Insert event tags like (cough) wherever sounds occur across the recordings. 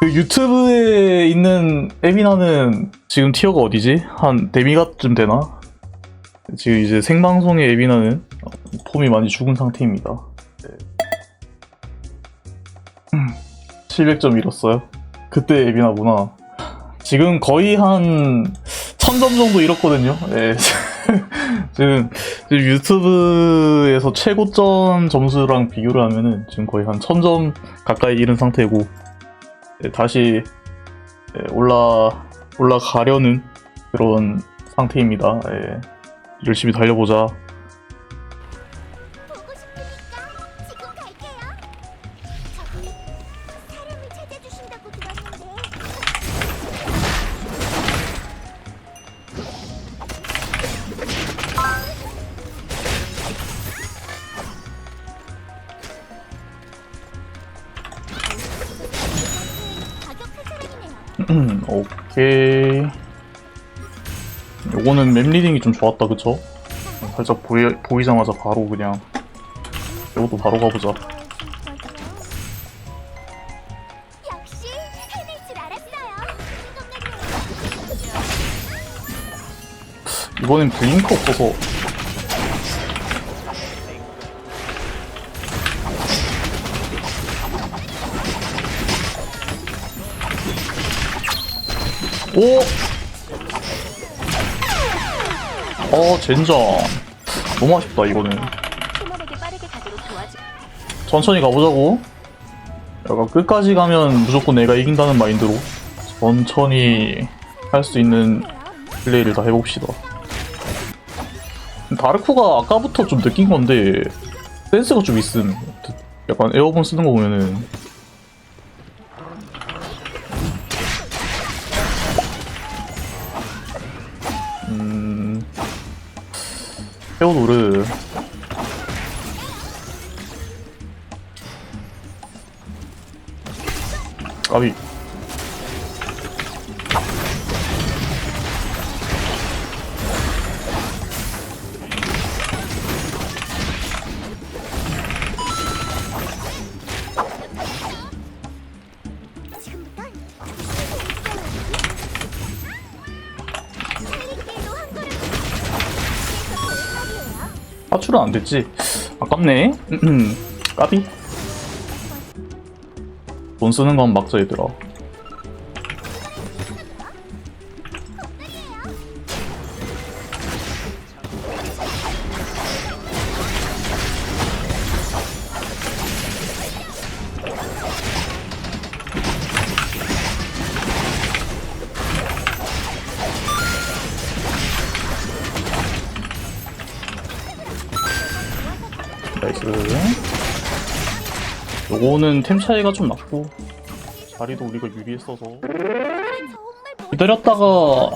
그 유튜브에 있는 에비나는 지금 티어가 어디지? 한 데미가쯤 되나? 지금 이제 생방송의 에비나는 어, 폼이 많이 죽은 상태입니다. 네. 700점 잃었어요. 그때 에비나구나. 지금 거의 한 1000점 정도 잃었거든요. 예. (laughs) 지금, 지금 유튜브에서 최고점 점수랑 비교를 하면은 지금 거의 한 1000점 가까이 잃은 상태고 예, 다시 예, 올라 올라가려는 그런 상태입니다. 예. 열심히 달려보자. 오케이. 요거는 맵 리딩이 좀 좋았다, 그쵸? 살짝 보이, 보이자마자 바로 그냥 이것도 바로 가보자. 역시 해낼 줄 알았어요. 이번엔 블링크 없어서 오! 어, 젠장. 너무 아쉽다, 이거는. 천천히 가보자고. 약간 끝까지 가면 무조건 내가 이긴다는 마인드로 천천히 할 수 있는 플레이를 다 해봅시다. 다르쿠가 아까부터 좀 느낀 건데 센스가 좀 있음. 약간 에어본 쓰는 거 보면은 헤어노르 까비 파출은 안 됐지? 아깝네. 음, 까비. 돈 쓰는 건 막자 얘들아 요거는 템 차이가 좀 났고 자리도 우리가 유리했어서. 기다렸다가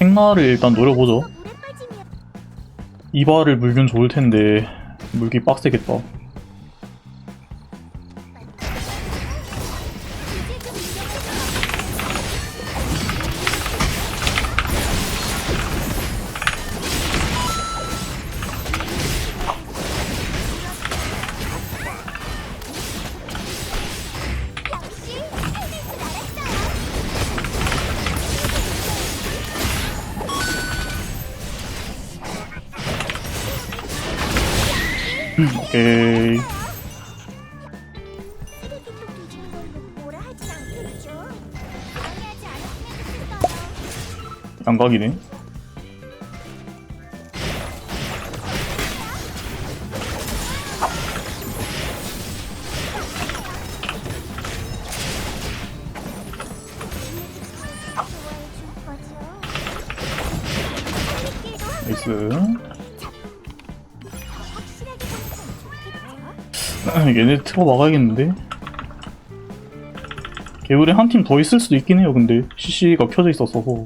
행마를 일단 노려보죠. 이발을 물면 좋을 텐데 물기 빡세겠다 겠어요. 양각이네 (laughs) 얘네 틀어 막아야겠는데? 개울에 한팀 더 있을 수도 있긴 해요 근데. CC가 켜져 있었어서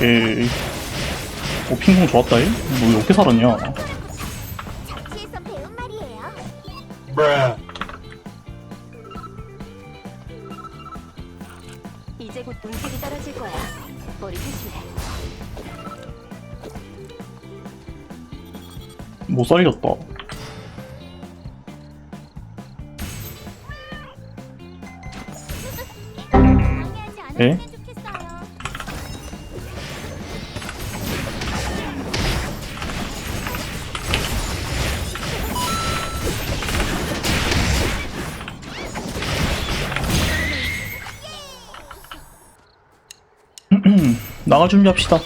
오케이. 오, 핑퐁 좋았다, 이? 너 어떻게 살았냐? 자취에서 배운 말이에요. 이제 곧 운석이 떨어질 거야. 머리 조심해. 못 살렸다. 방해하지 에? 않았으면 나갈 준비합시다.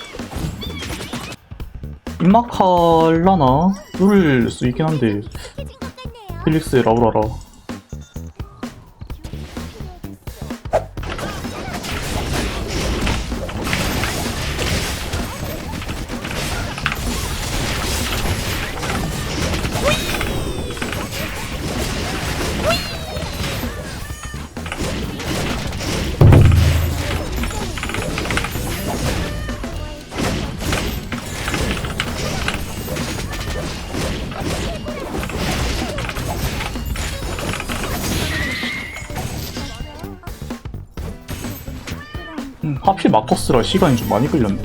입막할라나? 뚫을 수 있긴 한데. 필릭스 라우라라. 하필 마커스라 시간이 좀 많이 걸렸네.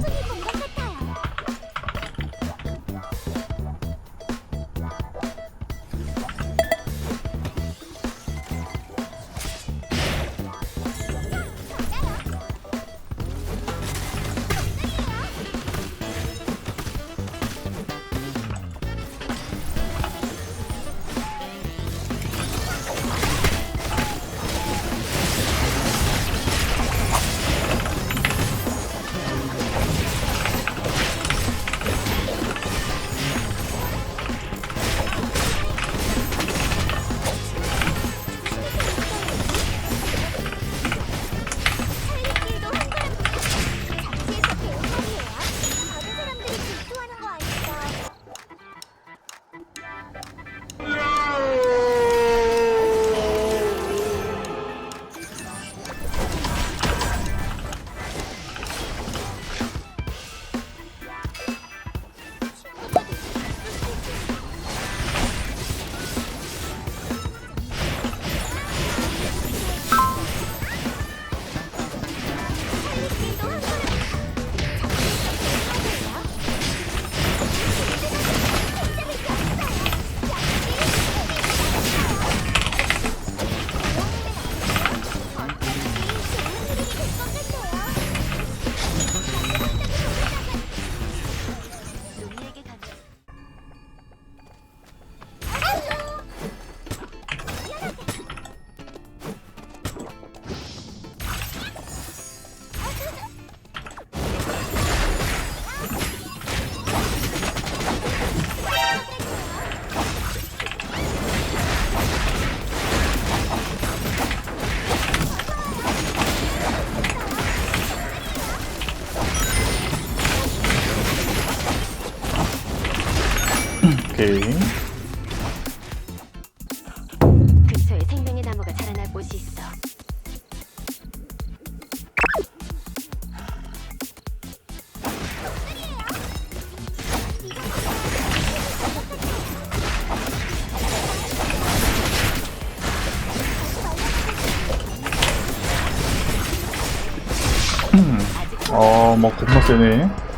오케이. 근처에 생명의 나무가 자라날 곳이 있어. 아, 막 겁나 세네.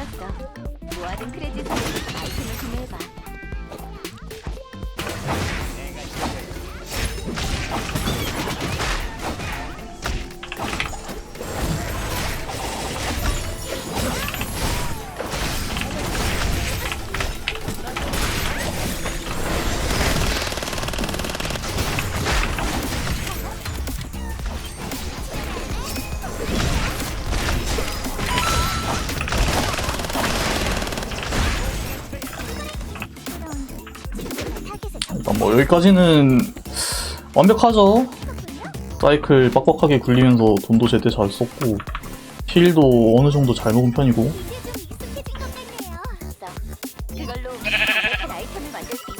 되었어. 모아둔 크레딧으로 아이템을 구매해봐. 일단 뭐 여기까지는 완벽하죠. 사이클 빡빡하게 굴리면서 돈도 제때 잘 썼고 힐도 어느 정도 잘 먹은 편이고. 그걸로 (laughs) 아이템을 만들 수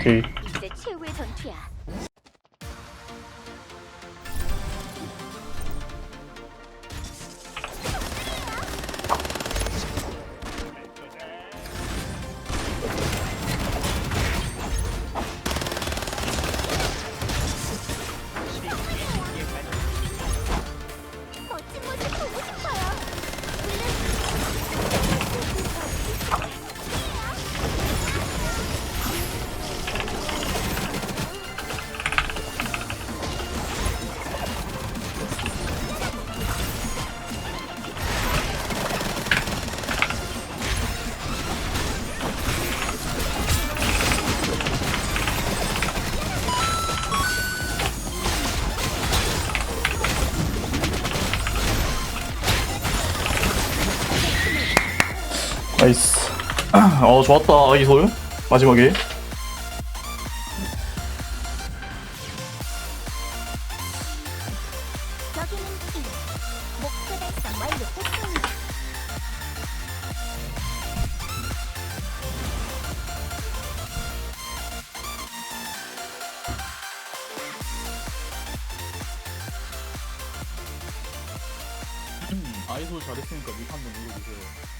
오케이. 이제 최후의 전투야. 나이스. (clears throat) 어, 좋았다, 이솔. 마지막에. 여기는 1. 목표 달성 완료했습니다. 아이솔 잘했으니까 밑 한번 눌러주세요.